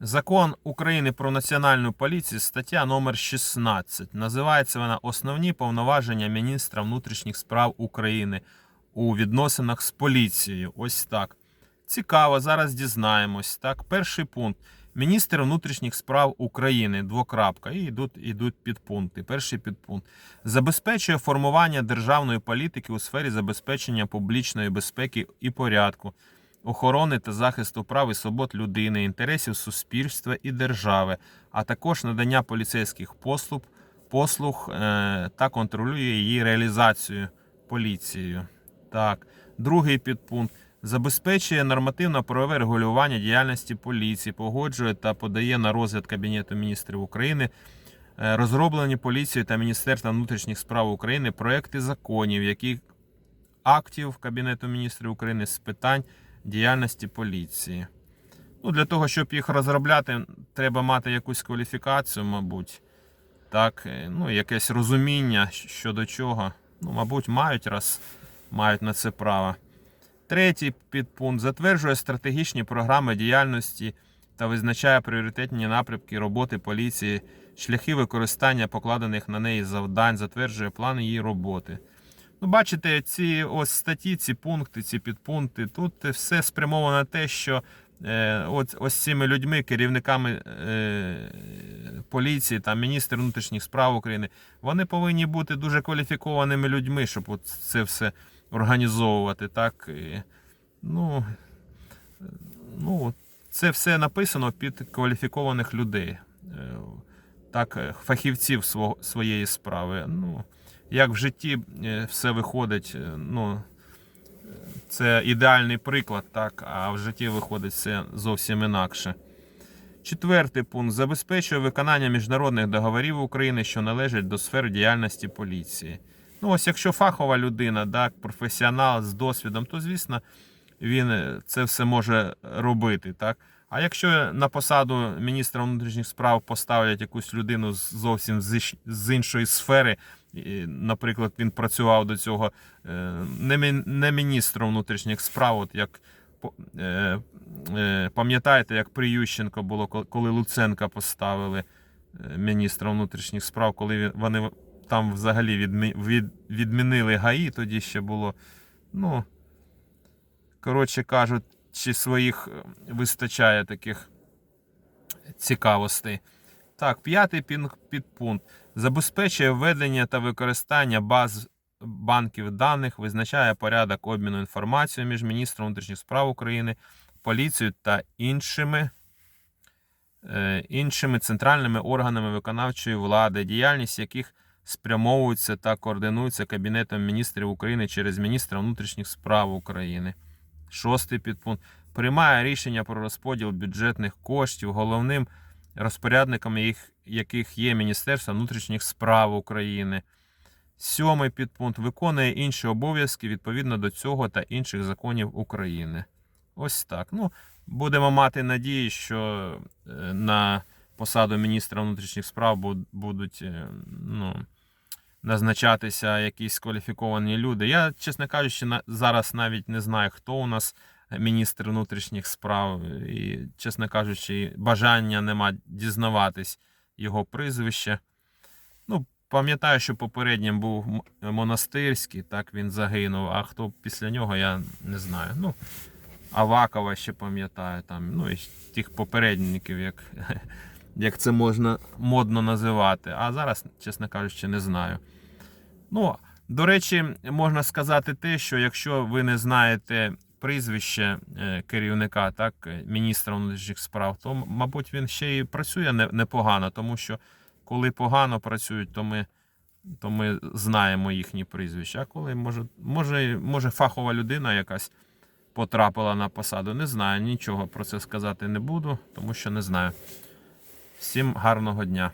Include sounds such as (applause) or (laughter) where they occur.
Закон України про національну поліцію, стаття номер 16. Називається вона Основні повноваження міністра внутрішніх справ України у відносинах з поліцією. Ось так. Цікаво, зараз дізнаємось. Так, перший пункт. Міністр внутрішніх справ України. Двокрапка. І йдуть, йдуть підпункти. Перший підпункт. Забезпечує формування державної політики у сфері забезпечення публічної безпеки і порядку, охорони та захисту прав і свобод людини, інтересів суспільства і держави, а також надання поліцейських послуг, послуг е, та контролює її реалізацію поліцією. Так, другий підпункт. Забезпечує нормативно-правове регулювання діяльності поліції, погоджує та подає на розгляд Кабінету міністрів України е, розроблені поліцією та Міністерством внутрішніх справ України проекти законів, які актів Кабінету міністрів України з питань діяльності поліції. Ну, для того, щоб їх розробляти, треба мати якусь кваліфікацію, мабуть. Так, е, ну, якесь розуміння щодо чого. Ну, мабуть, мають раз мають на це право. Третій підпункт затверджує стратегічні програми діяльності та визначає пріоритетні напрямки роботи поліції, шляхи використання покладених на неї завдань, затверджує план її роботи. Ну, бачите, ці ось статті, ці пункти, ці підпункти, тут все спрямовано на те, що е, от, ось цими людьми, керівниками е, поліції та міністр внутрішніх справ України, вони повинні бути дуже кваліфікованими людьми, щоб от це все організовувати. Так, і, ну, ну, це все написано під кваліфікованих людей, так, е, фахівців своєї справи. Ну, як в житті е, все виходить, е, ну, це ідеальний приклад, так, а в житті виходить все зовсім інакше. Четвертий пункт забезпечує виконання міжнародних договорів України, що належать до сфер діяльності поліції. Ну, ось якщо фахова людина, так, професіонал з досвідом, то звісно він це все може робити. Так? А якщо на посаду міністра внутрішніх справ поставлять якусь людину зовсім з іншої сфери, наприклад, він працював до цього е, не, мі- міністром внутрішніх справ, от як е, е, пам'ятаєте, як при Ющенко було, коли Луценка поставили міністра внутрішніх справ, коли вони там взагалі відмінили ГАІ, тоді ще було. Ну, коротше кажучи, своїх е, вистачає таких цікавостей. Так, п'ятий підпункт. Забезпечує введення та використання баз банків даних, визначає порядок обміну інформацією між міністром внутрішніх справ України, поліцією та іншими, е, іншими центральними органами виконавчої влади, діяльність яких спрямовується та координується Кабінетом міністрів України через міністра внутрішніх справ України. Шостий підпункт. Приймає рішення про розподіл бюджетних коштів головним розпорядником їх, яких є Міністерство внутрішніх справ України. Сьомий підпункт виконує інші обов'язки відповідно до цього та інших законів України. Ось так. Ну, будемо мати надії, що е, на посаду міністра внутрішніх справ будуть е, ну, назначатися якісь кваліфіковані люди. Я, чесно кажучи, зараз навіть не знаю, хто у нас міністр внутрішніх справ. І, чесно кажучи, бажання нема дізнаватись його прізвище. Ну, пам'ятаю, що попереднім був монастирський, так він загинув, а хто після нього, я не знаю. Ну, Авакова ще пам'ятаю, там, ну і тих попередників, як, (laughs) як це можна модно називати. А зараз, чесно кажучи, не знаю. Ну, до речі, можна сказати те, що якщо ви не знаєте прізвище е, керівника, так, міністра внутрішніх справ, то, мабуть, він ще і працює непогано, тому що коли погано працюють, то ми, то ми знаємо їхні прізвища. А коли може, може, може фахова людина якась потрапила на посаду, не знаю, нічого про це сказати не буду, тому що не знаю. Всім гарного дня.